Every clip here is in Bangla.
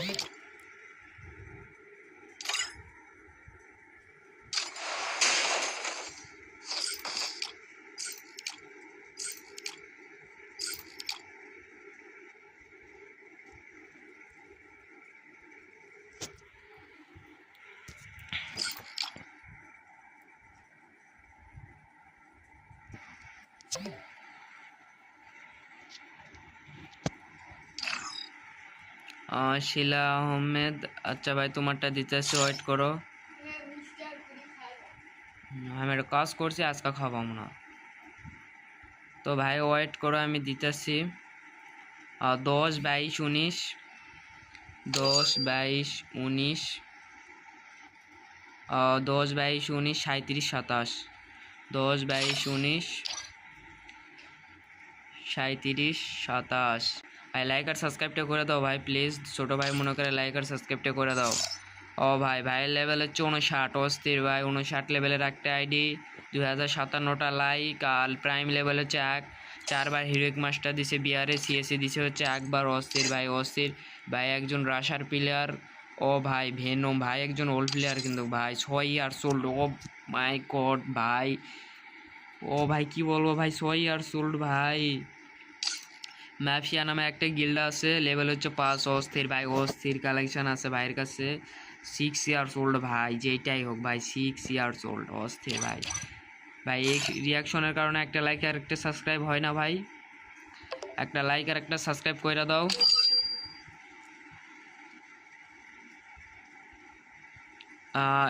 Thank mm -hmm. you. শিলা আহমেদ আচ্ছা ভাই, তোমারটা দিতে আসছি ওয়েট করো আমি একটা কাজ করছি, আজকে খাব না। তো ভাই ওয়েট করো, আমি দিতেছি। দশ বাইশ উনিশ, দশ বাইশ উনিশ দশ বাইশ উনিশ সাঁত্রিশ সাতাশ। দশ বাইশ উনিশ সাঁত্রিশ সাতাশ। ভাই লাইক আর সাবস্ক্রাইবটা করে দাও ভাই প্লিজ ছোটো ভাই মনে করে লাইক আর সাবস্ক্রাইবটা করে দাও। ও ভাই ভাইয়ের লেভেল হচ্ছে উনষাট অস্থির ভাই। উনষাট লেভেলের একটা আইডি দুই হাজার সাতান্নটা লাইক আর প্রাইম লেভেল হচ্ছে এক। চারবার হিরোইক মাস্টার দিছে বিআরএ সিএসএ দিছে হচ্ছে একবার অস্থির ভাই অস্থির। ভাই, একজন রাশার প্লেয়ার ও ভাই ভেনম ভাই, একজন ওল্ড প্লেয়ার কিন্তু ভাই, ছয় years old oh my God ভাই। ও ভাই, কি বলব ভাই, ছয় ইয়ার্স ওল্ড ভাই। ম্যাফিয়া নামে একটা গিল্ডা আছে লেভেল হচ্ছে পাঁচ, অস্থির ভাই, অস্থির কালেকশন আছে ভাইয়ের কাছে। সিক্স ইয়ার্স ওল্ড ভাই যেটাই হোক ভাই সিক্স ইয়ার্স ওল্ড অস্থির ভাই। ভাই, এই রিয়াকশনের কারণে একটা লাইক আর একটা সাবস্ক্রাইব হয় না ভাই। একটা লাইক আর একটা সাবস্ক্রাইব করে দাও।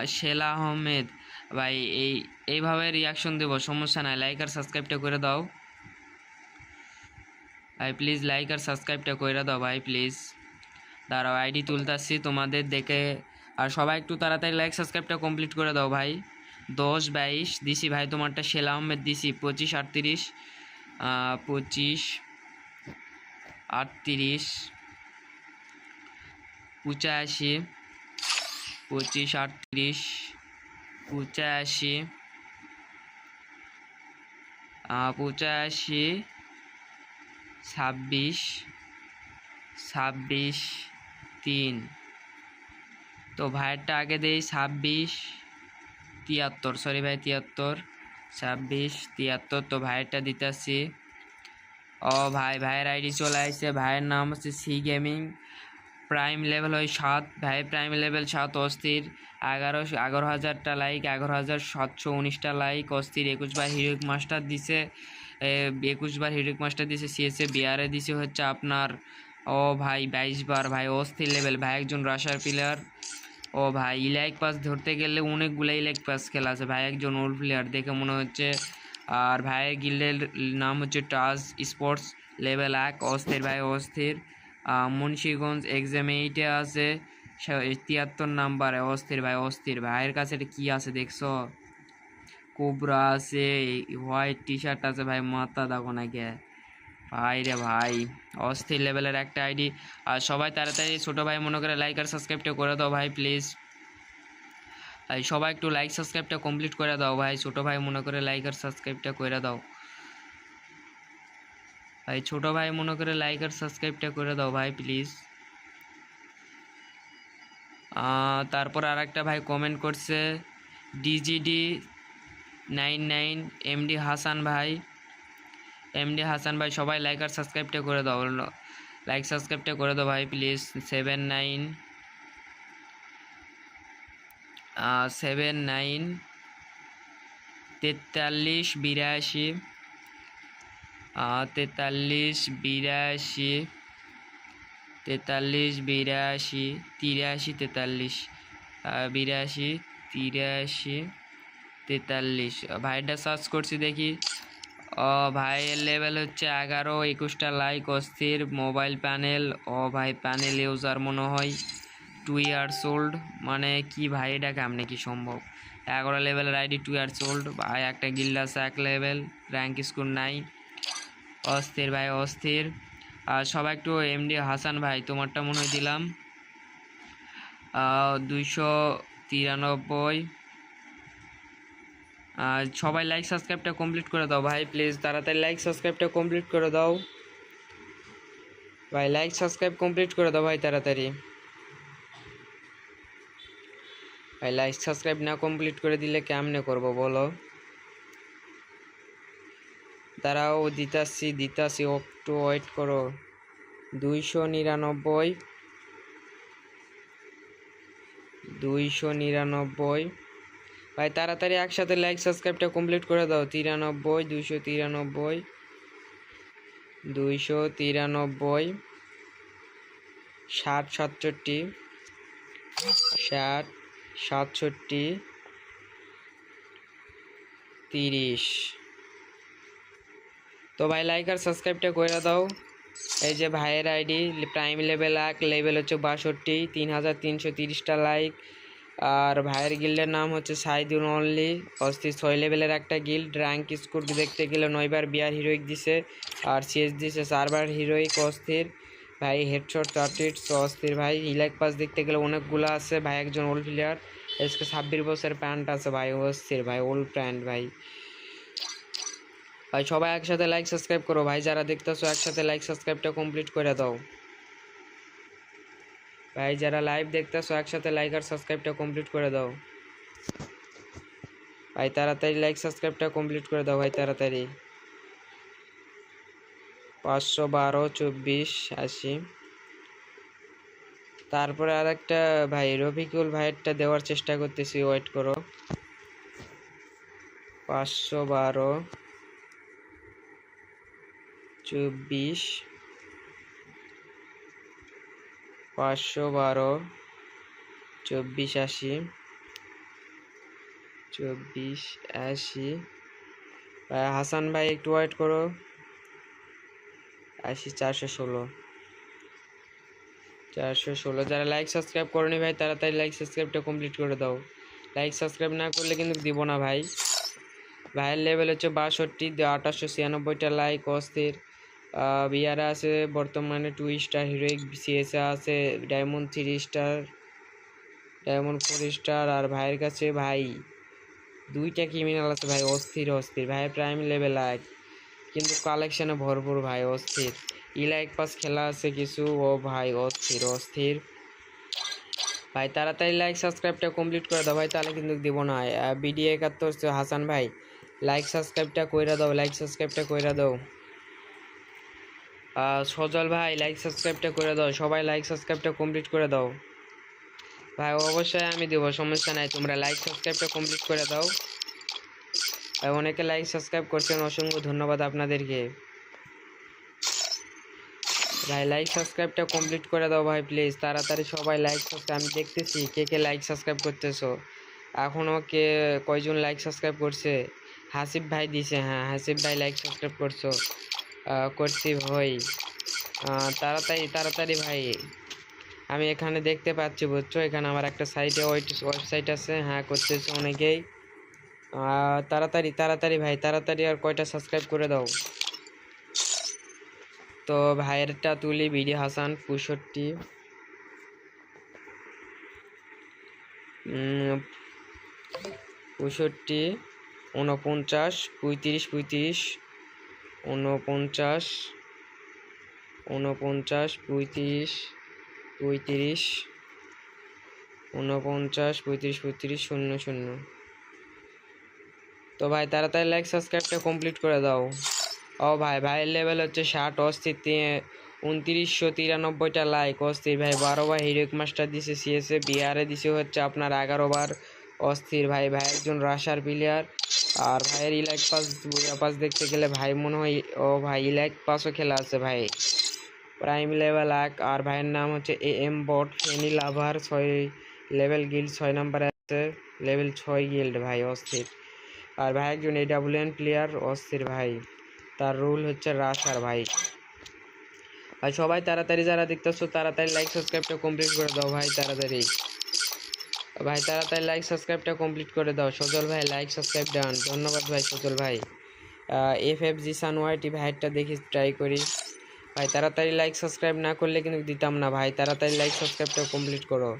শেলা আহমেদ, ভাই, এই, এইভাবে রিয়াকশন দেবো, সমস্যা নাই। লাইক আর সাবস্ক্রাইবটা করে দাও। ভাই প্লিজ লাইক আর সাবস্ক্রাইবটা করে দাও ভাই প্লিজ দাঁড়াও আইডি তুলতাছি তোমাদের দেখে। আর সবাই একটু তাড়াতাড়ি লাইক সাবস্ক্রাইবটা কমপ্লিট করে দাও ভাই। দশ, বাইশ, দিছি ভাই, তোমারটা শেলা আহমেদ দিছি, পঁচিশ, আটত্রিশ পঁচিশ, আটত্রিশ, পঁচাশি, পঁচিশ, আটত্রিশ, পঁচাশি পঁচাশি ছাব্বিশ ছাব্বিশ, তিন। তো ভাইয়েরটা আগে দেই, ছাব্বিশ, তিয়াত্তর। সরি ভাই, তিয়াত্তর, ছাব্বিশ, তিয়াত্তর। তো ভাইয়েরটা দিতেছি। ও ভাই, ভাইয়ের আইডি চলে আসছে ভাইয়ের নাম হচ্ছে সি গেমিং। প্রাইম লেভেল হয় সাত। ভাই, প্রাইম লেভেল সাত, অস্থির। এগারো এগারো হাজারটা লাইক, এগারো হাজার সাতশো উনিশটা লাইক, অস্থির একুশ বার হিরোইক মাস্টার দিছে। একুশ বার হিরোইক মাস্টার দিছে সিএসএ বিআরএ দিছে হচ্ছে আপনার, ও ভাই বাইশ বার, ভাই অস্থির লেভেল ভাই একজন রাশার প্লেয়ার ও ভাই ইলাইক পাস ধরতে গেলে অনেকগুলো ইলাইক পাস খেলা আছে, ভাই একজন ওল্ড প্লেয়ার দেখে মনে হচ্ছে, আর ভাইয়ের গিল্ডের নাম হচ্ছে টাস স্পোর্টস লেভেল এক, অস্থির ভাই অস্থির মুন্সিগঞ্জ এক্সাম এইটে আছে তিয়াত্তর নাম্বারে অস্থির ভাই অস্থির, ভাইয়ের কাছে এটা কী আছে দেখছ? কোবরা আছে হোয়াইট টি শার্ট আছে ভাই, মাথা দেখো না কে। ভাই রে ভাই, অস্থির লেভেলের একটা আইডি। আর সবাই তাড়াতাড়ি ছোটো ভাই মনে করে লাইক আর সাবস্ক্রাইবটা করে দাও ভাই প্লিজ ভাই সবাই একটু লাইক সাবস্ক্রাইবটা কমপ্লিট করে দাও ভাই, ছোটো ভাই মনে করে লাইক আর সাবস্ক্রাইবটা করে দাও। ভাই, ছোটো ভাই মনে করে লাইক আর সাবস্ক্রাইবটা করে দাও ভাই প্লিজ তারপর আর একটা ভাই কমেন্ট করছে DGD nine nine MD Hasan ভাই। এমডি হাসান ভাই, সবাই লাইক আর সাবস্ক্রাইবটা করে দাও। লাইক সাবস্ক্রাইবটা করে দাও ভাই please seven nine seven nine তেতাল্লিশ, বিরাশি তেতাল্লিশ বিরাশি তেতাল্লিশ, বিরাশি, তিরাশি, তেতাল্লিশ বিরাশি, তিরাশি তেতাল্লিশ। ভাইটা সার্চ করছি দেখি। ও ভাইয়ের লেভেল হচ্ছে এগারো, একুশটা লাইক অস্থির মোবাইল প্যানেল ও ভাই প্যানেল ইউজার মনে হয় টু ইয়ার্স ওল্ড মানে কি ভাই, এটা কেমনে কি সম্ভব? এগারো লেভেলের আইডি টু ইয়ার্স ওল্ড ভাই, একটা গিল্ডাস এক লেভেল র্যাঙ্ক স্কোর নাই অস্থির ভাই, অস্থির। আর সবাই একটু এমডি হাসান ভাই, তোমারটা মনে হয় দিলাম। দুইশো তিরানব্বই। আর সবাই লাইক সাবস্ক্রাইবটা কমপ্লিট করে দাও ভাই প্লিজ তাড়াতাড়ি লাইক সাবস্ক্রাইবটা কমপ্লিট করে দাও। ভাই লাইক সাবস্ক্রাইব কমপ্লিট করে দাও ভাই, তাড়াতাড়ি। ভাই লাইক সাবস্ক্রাইব না কমপ্লিট করে দিলে কেমনে করব বলো? তারাও দিতাছি দিতাছি, একটু ওয়েট করো। দুইশো নিরানব্বই। দুইশো নিরানব্বই। ভাই, তাড়াতাড়ি একসাথে লাইক সাবস্ক্রাইবটা কমপ্লিট করে দাও। তিরানব্বই, দুইশো তিরানব্বই দুইশো তিরানব্বই, ষাট, সাতষট্টি ষাট, সাতষট্টি, তিরিশ। তো ভাই লাইক আর সাবস্ক্রাইবটা করে দাও। এই যে ভাইয়ের আইডি প্রাইম লেভেল এক লেভেল হচ্ছে বাষট্টি, তিন হাজার তিনশো তিরিশটা লাইক আর ভাইয়ের গিল্ডের নাম হচ্ছে সাইদুল অনলি। অস্থির ছয় লেভেলের একটা গিল্ড, র্যাঙ্ক স্কোর দেখতে গেলে নয়বার বিয়ার হিরোইক দিছে আর সিএস দিছে, চারবার হিরোইক, অস্থির। ভাই, হেডশট চারটিট অস্থির। ভাই ইলাইক পাস দেখতে গেলে অনেকগুলো আছে। ভাই, একজন ওল্ড প্লেয়ার। এসকে ছাব্বিশ বছরের প্যান্ট আছে। ভাই, অস্থির। ভাই, ওল্ড প্যান্ট, ভাই। ভাই, সবাই একসাথে লাইক সাবস্ক্রাইব করো। ভাই, যারা দেখতেছো একসাথে লাইক সাবস্ক্রাইবটা কমপ্লিট করে দাও। ভাই, যারা লাইভ দেখতেছো, একসাথে লাইক আর সাবস্ক্রাইবটা কমপ্লিট করে দাও। ভাই, তাড়াতাড়ি লাইক সাবস্ক্রাইবটা কমপ্লিট করে দাও, ভাই, তাড়াতাড়ি। পাঁচশো বারো, চব্বিশ, আশি। তারপরে আর একটা ভাই, রফিকুল ভাইয়েরটা দেওয়ার চেষ্টা করতেছি ওয়েট করো। পাঁচশো বারো, চব্বিশ। পাঁচশো বারো, চব্বিশ আশি চব্বিশ আশি। হাসান ভাই, একটু ওয়েট করো। আশি চারশো ষোলো। চারশো ষোলো। যারা লাইক সাবস্ক্রাইব করনি ভাই, তাড়াতাড়ি লাইক সাবস্ক্রাইবটা কমপ্লিট করে দাও। লাইক সাবস্ক্রাইব না করলে কিন্তু দিব না ভাই। ভাইয়ের লেভেল হচ্ছে বাষট্টি আঠাশশো ছিয়ানব্বইটা লাইক অস্থির। বিয়ারা আছে, বর্তমানে টু স্টার হিরোইক সিএসএ আছে diamond three star diamond four star আর ভাইয়ের কাছে ভাই, দুইটা ক্রিমিনাল আছে ভাই, অস্থির অস্থির। ভাই প্রাইম লেভেল এক, কিন্তু কালেকশনে ভরপুর ভাই, অস্থির। ইলাইক পাস খেলা আছে কিছু, ও ভাই অস্থির অস্থির। ভাই তাড়াতাড়ি লাইক সাবস্ক্রাইবটা কমপ্লিট করে দাও ভাই, তাহলে কিন্তু দিব না। বিডি একাত্তর হাসান ভাই লাইক সাবস্ক্রাইবটা কইরা দাও লাইক সাবস্ক্রাইবটা কইরা দাও। সজল ভাই লাইক সাবস্ক্রাইবটা করে দাও। সবাই লাইক সাবস্ক্রাইবটা কমপ্লিট করে দাও। ভাই, অবশ্যই আমি দেবো, সমস্যা নাই। তোমরা লাইক সাবস্ক্রাইবটা কমপ্লিট করে দাও। ভাই, অনেকে লাইক সাবস্ক্রাইব করছেন, অসংখ্য ধন্যবাদ আপনাদেরকে। ভাই লাইক সাবস্ক্রাইবটা কমপ্লিট করে দাও ভাই প্লিজ তাড়াতাড়ি সবাই লাইক সাবস্ক্রাইব আমি দেখতেছি, কে কে লাইক সাবস্ক্রাইব করতেছো। এখনও কে, কয়জন লাইক সাবস্ক্রাইব করছে? হাসিফ ভাই দিছে হ্যাঁ হাসিফ ভাই লাইক সাবস্ক্রাইব করছ। করছি ভাই। তাড়াতাড়ি তাড়াতাড়ি ভাই। আমি এখানে দেখতে পাচ্ছি, বুঝছ? এখানে আমার একটা সাইটে ওয়েবসাইট আছে। হ্যাঁ করতেছে অনেকেই। তাড়াতাড়ি তাড়াতাড়ি ভাই, তাড়াতাড়ি আর কয়টা সাবস্ক্রাইব করে দাও। তো ভাইয়েরটা তুলি, বিডি হাসান, পঁয়ষট্টি। পঁয়ষট্টি, উনপঞ্চাশ, পঁয়ত্রিশ পঁয়ত্রিশ। ঊনপঞ্চাশ ঊনপঞ্চাশ, পঁয়ত্রিশ পঁয়ত্রিশ, ঊনপঞ্চাশ, পঁয়ত্রিশ পঁয়ত্রিশ, শূন্য শূন্য। তো ভাই, তাড়াতাড়ি লাইক সাবস্ক্রাইবটা কমপ্লিট করে দাও। ও ভাই, ভাইয়ের লেভেল হচ্ছে ষাট, অস্থির উনত্রিশশো তিরানব্বইটা লাইক অস্থির ভাই। বারো বার হিরোইক মাস্টার দিছে সিএসএ বিহারে দিছে, হচ্ছে আপনার এগারো বার অস্থির ভাই। ভাই একজন রাশার প্লেয়ার আর ভাইয়ের ইলাইক পাস পাস দেখতে গেলে ভাই মনে হয়, ও ভাই ইলাইক পাসও খেলা আছে ভাই। প্রাইম লেভেল এক, আর ভাইয়ের নাম হচ্ছে A M bot Feni lover ছয় লেভেল গিল্ড ছয় নাম্বারে আছে লেভেল ছয় গিল্ড ভাই, অস্থির। আর ভাই একজন এ ডাব্লিউ এন প্লেয়ার অস্থির ভাই। তার রুল হচ্ছে রাশার ভাই। ভাই সবাই তাড়াতাড়ি যারা দেখতেছো, তাড়াতাড়ি লাইক সাবস্ক্রাইবটা কমপ্লিট করে দাও ভাই, তাড়াতাড়ি। ভাই, তাড়াতাড়ি লাইক সাবস্ক্রাইবটা কমপ্লিট করে দাও। সজল ভাই লাইক সাবস্ক্রাইব ডান ধন্যবাদ ভাই সজল ভাই। এফ এফ জি সান সানওয়াইটি ভাইটা দেখি ট্রাই করি। ভাই, তাড়াতাড়ি লাইক সাবস্ক্রাইব না করলে কিন্তু দিতাম না ভাই। তাড়াতাড়ি লাইক সাবস্ক্রাইবটা কমপ্লিট করো।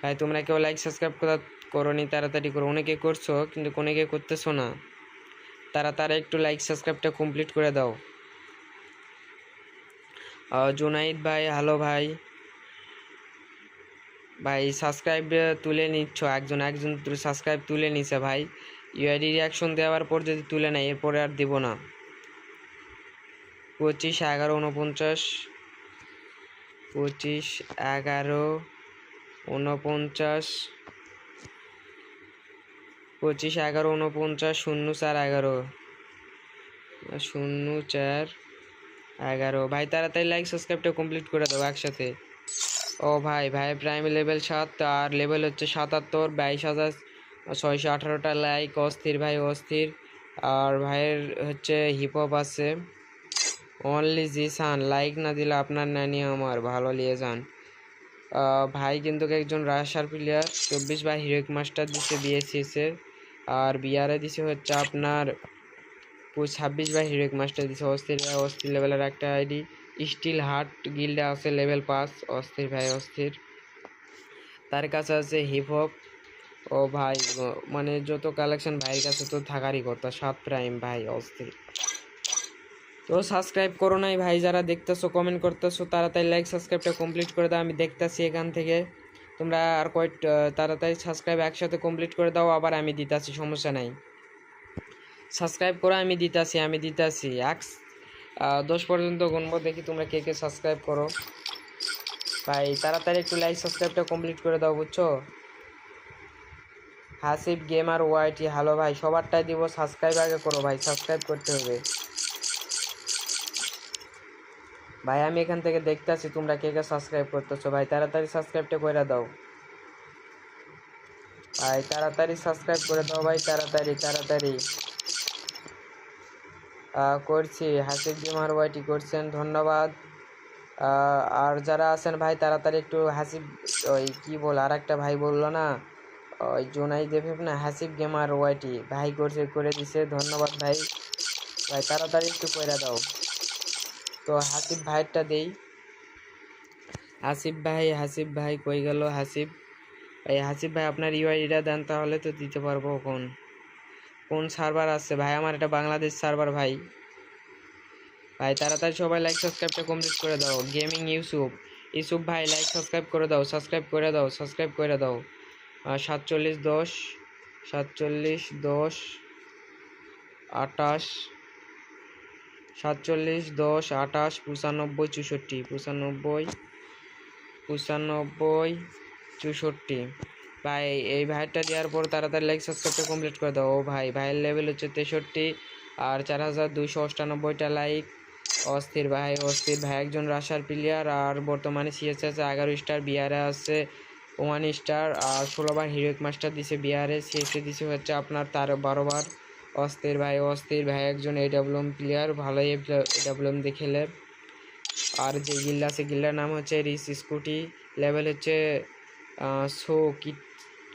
ভাই, তোমরা কেউ লাইক সাবস্ক্রাইব করা করো নি তাড়াতাড়ি করো। অনেকে করছ, কিন্তু অনেকে করতেছো না। তাড়াতাড়ি একটু লাইক সাবস্ক্রাইবটা কমপ্লিট করে দাও। জুনাইদ ভাই হ্যালো ভাই। ভাই সাবস্ক্রাইব তুলে নিচ্ছ, একজন একজন সাবস্ক্রাইব তুলে নিছে ভাই। ইউআইডি রিয়াকশন দেওয়ার পর যদি তুলে নেয়, এরপরে আর দিব না। পঁচিশ, এগারো উনপঞ্চাশ পঁচিশ, এগারো উনপঞ্চাশ পঁচিশ, এগারো উনপঞ্চাশ শূন্য, চার, এগারো। শূন্য, চার, এগারো। ভাই, তাড়াতাড়ি লাইক সাবস্ক্রাইবটা কমপ্লিট করে দেবো একসাথে। ও ভাই ভাই প্রাইম লেভেল সাত আর লেভেল হচ্ছে সাতাত্তর, বাইশ হাজার ছয়শো আঠারোটা লাইক অস্থির ভাই, অস্থির। আর ভাইয়ের হচ্ছে হিপ হপ আছে। অনলি জি সান লাইক না দিলে আপনার নানি আমার, ভালো নিয়ে যান। ভাই কিন্তু একজন রাশার প্লেয়ার চব্বিশ বা হিরোক মাস্টার দিছে বিএসসিএসের আর বিআরে দিছে হচ্ছে আপনার ছাব্বিশ বা হিরোইক মাস্টার দিছে, অস্থির ভাই, অস্থির লেভেলের একটা আইডি স্টিল হার্ট গিল্ডে আছে লেভেল পাস অস্থির ভাই, অস্থির। তার কাছে আছে হিপ হপ ও ভাই মানে যত কালেকশন ভাইয়ের কাছে তো থাকারই কথা। সাত প্রাইম ভাই, অস্থির। তো সাবস্ক্রাইব করো নাই ভাই, যারা দেখতেছো কমেন্ট করতেছো, তাড়াতাড়ি লাইক সাবস্ক্রাইবটা কমপ্লিট করে দাও। আমি দেখতাছি এখান থেকে। তোমরা আর কয়েক তাড়াতাড়ি সাবস্ক্রাইব একসাথে কমপ্লিট করে দাও, আবার আমি দিতাছি, সমস্যা নাই। সাবস্ক্রাইব করো, আমি দিতাছি আমি দিতাছি। এক দশ পর্যন্ত গুনবো, দেখি তোমরা কে কে সাবস্ক্রাইব করো। ভাই, তাড়াতাড়ি একটু লাইক সাবস্ক্রাইবটা কমপ্লিট করে দাও, বুঝছ? হাসিব গেমার ওয়াইটি হ্যালো ভাই, সবারটাই দিব সাবস্ক্রাইব আগে করো ভাই সাবস্ক্রাইব করতে হবে। ভাই, আমি এখান থেকে দেখতেছি তোমরা কে কে সাবস্ক্রাইব করতেছো, ভাই, তাড়াতাড়ি সাবস্ক্রাইবটা করে দাও। ভাই, তাড়াতাড়ি সাবস্ক্রাইব করে দাও ভাই, তাড়াতাড়ি তাড়াতাড়ি। করছি। হাসিব গেমার ওয়াইটি করছেন, ধন্যবাদ। আর যারা আছেন ভাই, তাড়াতাড়ি একটু হাসিব ওই কি বল আর একটা ভাই বলল না? ওই জোনাই দেবে না? হাসিব গেমার ওয়াইটি ভাই করছে, করে দিছে, ধন্যবাদ ভাই। ভাই, তাড়াতাড়ি একটু কইরা দাও। তো হাসিব ভাইয়েরটা দেই। হাসিব ভাই হাসিব ভাই কই গেল? হাসিব এই হাসিব ভাই, আপনার ইউআইডিটা দেন, তাহলে তো দিতে পারব কোন কোন সার্ভার আছে? ভাই, আমার এটা বাংলাদেশ সার্ভার ভাই। ভাই, তাড়াতাড়ি সবাই লাইক সাবস্ক্রাইবটা কমপ্লিট করে দাও। গেমিং ইউসুফ ইউসুফ ভাই লাইক সাবস্ক্রাইব করে দাও। সাবস্ক্রাইব করে দাও। সাবস্ক্রাইব করে দাও। সাতচল্লিশ দশ। সাতচল্লিশ দশ। আটাশ সাতচল্লিশ দশ আটাশ পঁচানব্বই, চৌষট্টি। পঁচানব্বই পঁচানব্বই, চৌষট্টি। ভাই, এই ভাইটা দেওয়ার পর তাড়াতাড়ি লাইক সাবস্ক্রাইবটা কমপ্লিট করে দাও। ও ভাই, ভাইয়ের লেভেল হচ্ছে তেষট্টি আর চার হাজার দুইশো অষ্টানব্বইটা লাইক অস্থির ভাই অস্থির ভাই, একজন রাশার প্লেয়ার আর বর্তমানে সিএস আছে এগারো স্টার বিয়ারে আছে ওয়ান স্টার আর ষোলোবার হিরোইক মাস্টার দিছে বিয়ারে সিএসএ দিছে হচ্ছে আপনার তার বারোবার অস্থির ভাই অস্থির ভাই, একজন এডাব্লিউএম প্লেয়ার ভালোই এডাব্লিউএম দিয়ে খেলে। আর যে গিল্লা আছে গিল্লার নাম হচ্ছে রিস স্কুটি লেভেল হচ্ছে সো কিট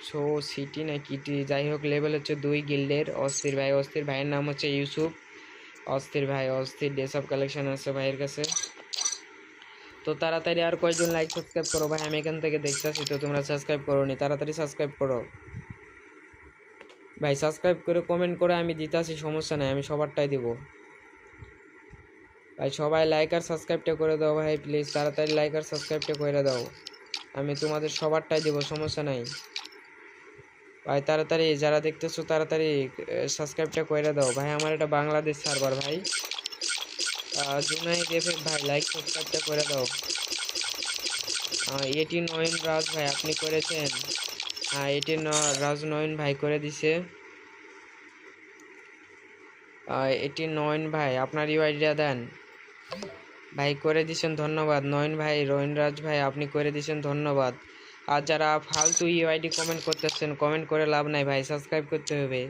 সো সিটি না কিটি, যাই হোক লেভেল হচ্ছে দুই গিল্ডের। অস্থির ভাই, অস্থির ভাইয়ের নাম হচ্ছে ইউসুফ। অস্থির ভাই, অস্থির ডেস কালেকশন আছে ভাইয়ের কাছে। তো তাড়াতাড়ি আর কয়েকজন লাইক সাবস্ক্রাইব করো ভাই? আমি এখান থেকে দেখতেছি, তো তোমরা সাবস্ক্রাইব করো নি তাড়াতাড়ি সাবস্ক্রাইব করো। ভাই সাবস্ক্রাইব করে কমেন্ট করে আমি দিতাছি, সমস্যা নাই, আমি সবারটাই দিব। ভাই, সবাই লাইক আর সাবস্ক্রাইবটা করে দাও ভাই প্লিজ তাড়াতাড়ি লাইক আর সাবস্ক্রাইবটা করে দাও। আমি তোমাদের সবারটাই দেবো, সমস্যা নাই। ভাই, তাড়াতাড়ি যারা দেখতেছো তাড়াতাড়ি সাবস্ক্রাইবটা করে দাও। ভাই, আমার এটা বাংলাদেশ সার্ভার ভাই। জুনাই দেবের ভাই লাইক সাবস্ক্রাইবটা করে দাও। এটি নয়ন রাজ ভাই, আপনি করেছেন। এটি রাজ নয়ন ভাই করে দিছে। এটি নয়ন ভাই, আপনার ইউআইডিটা দেন। ভাই, করে দিছেন, ধন্যবাদ। নয়ন ভাই রোহিনরাজ ভাই, আপনি করে দিছেন, ধন্যবাদ। আর যারা ফালতু ইউআইডি কমেন্ট করতেছেন কমেন্ট করে লাভ নাই ভাই সাবস্ক্রাইব করতে হবে।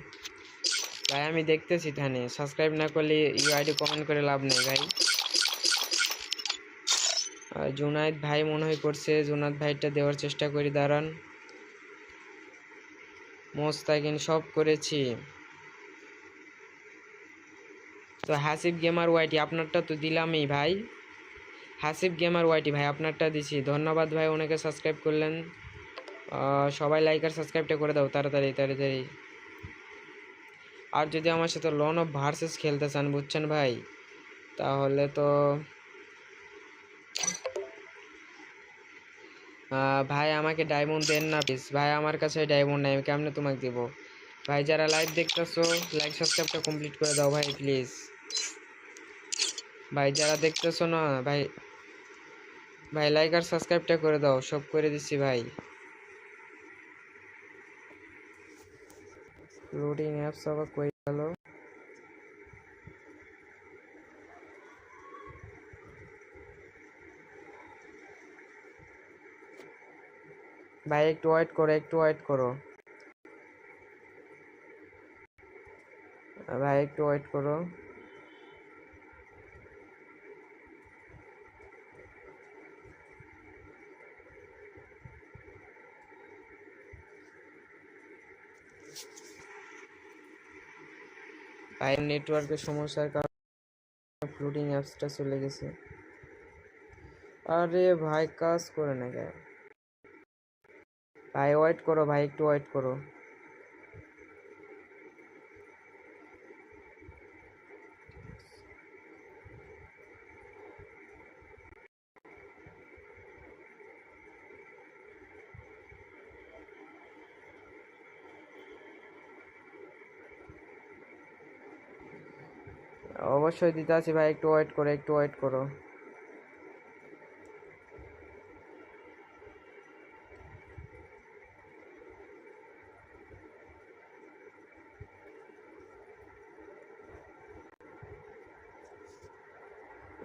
ভাই, আমি দেখতেছি থানে সাবস্ক্রাইব না করলে ইউআইডি কমেন্ট করে লাভ নেই ভাই। জুনায়েদ ভাই মনে হয় করছে জুনাদ ভাইটা দেওয়ার চেষ্টা করি, দাঁড়ান। মোস্তাকিন সব করেছি। তো হাসিব গেমার ওয়াইটি আপনারটা তো দিলামই ভাই। হাসিব গেমার ওয়াইটি ভাই, আপনারটা দিছি। ধন্যবাদ ভাই, অনেকে সাবস্ক্রাইব করলেন। সবাই লাইক আর সাবস্ক্রাইবটা করে দাও, তাড়াতাড়ি তাড়াতাড়ি। আর যদি আমার সাথে লন অফ ভার্সেস খেলতে চান, বুঝছেন ভাই, তাহলে তো ভাই, আমাকে ডায়মন্ড দেন না প্লিজ ভাই, আমার কাছে ডায়মন্ড নাই, আমি কেমনে তোমাকে দেব? ভাই, যারা লাইভ দেখতেছো লাইক সাবস্ক্রাইবটা কমপ্লিট করে দাও ভাই প্লিজ ভাই, যারা দেখতেছো না, ভাই ভাই লাইক আর সাবস্ক্রাইবটা করে দাও, সব করে দিচ্ছি ভাই। লোডিং অ্যাপস আবার কই গেল? ভাই, একটু ওয়েট করো, একটু ওয়েট করো। ভাই, একটু ওয়েট করো। ভাই নেটওয়ার্কের সমস্যার কারণে ফ্লুটিং অ্যাপসটা চলে গেছে। আরে ভাই, কাজ করে না কেন? ভাই ওয়েট করো, ভাই, একটু ওয়েট করো। অবশ্যই দিতে আছি ভাই, একটু ওয়েট করো, একটু ওয়েট করো।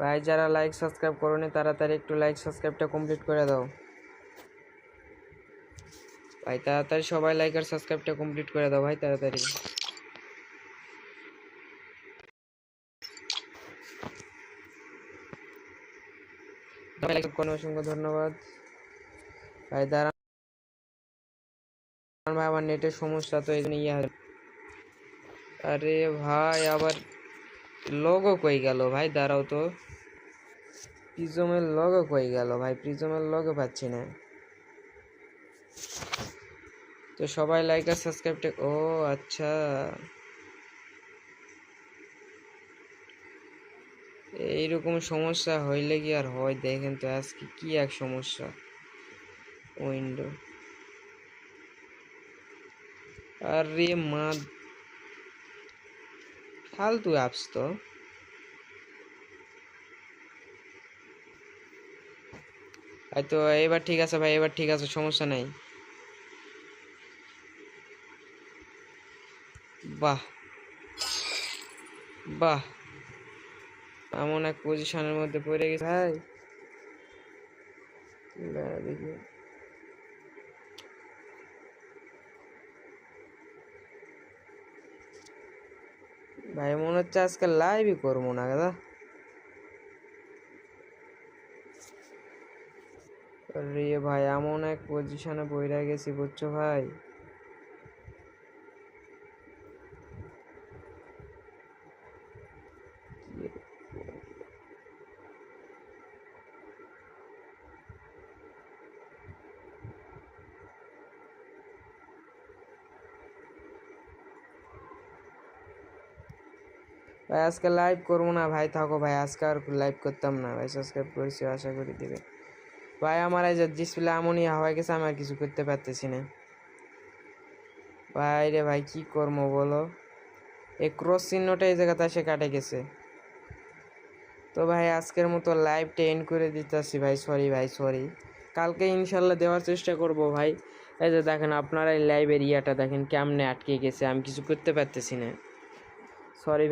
ভাই, যারা লাইক সাবস্ক্রাইব করোনি তাড়াতাড়ি একটু লাইক সাবস্ক্রাইবটা কমপ্লিট করে দাও। ভাই, তাড়াতাড়ি সবাই লাইক আর সাবস্ক্রাইবটা কমপ্লিট করে দাও, ভাই, তাড়াতাড়ি। সবাই লাইক কোনো অসংখ্য ধন্যবাদ। ভাই, দাঁড়ান। ভাই, আমার নেটের সমস্যা তো এই। আরে ভাই, আবার লোগো কই গেল? ভাই, দাঁড়াও তো। প্রিজমের লগো কই গেল? ভাই, প্রিজমের লগো পাচ্ছি না। তো সবাই লাইক আর সাবস্ক্রাইবটা ও আচ্ছা। এইরকম সমস্যা হইলে কি আর হয়? দেখেন তো আজকে কি এক সমস্যা। উইন্ডো। আরে মা, ফালতু অ্যাপস তো। তো, এবার ঠিক আছে ভাই, এবার ঠিক আছে, সমস্যা নাই। বাহ। বাহ। এমন এক পজিশনের মধ্যে পড়ে গেছে। ভাই। দেখি। ভাই মনে হচ্ছে আজকে লাইভই করব না দাদা। রে ভাই এমন এক পজিশনে বইরা গেছি বুঝছ ভাই? ভাই, আজকে লাইভ করব না। ভাই, থাকো ভাই, আজকে আর লাইভ করতাম না। ভাই সাবস্ক্রাইব করেছি, আশা করি দিবে। ভাই, আমার এই যে ডিসপ্লে এমনই হয়ে গেছে, আমি আর কিছু করতে পারতেছি না। ভাই রে ভাই, কি করব বলো? এই ক্রস চিহ্নটা এই জায়গাতে এসে কাটে গেছে। তো ভাই, আজকের মতো লাইভটা এন্ড করে দিতেছি। ভাই সরি ভাই সরি কালকে ইনশাল্লাহ দেওয়ার চেষ্টা করব ভাই। এই যে দেখেন, আপনারা এই লাইভের ইয়াটা দেখেন, কেমনে আটকে গেছে, আমি কিছু করতে পারতেছি না। সরি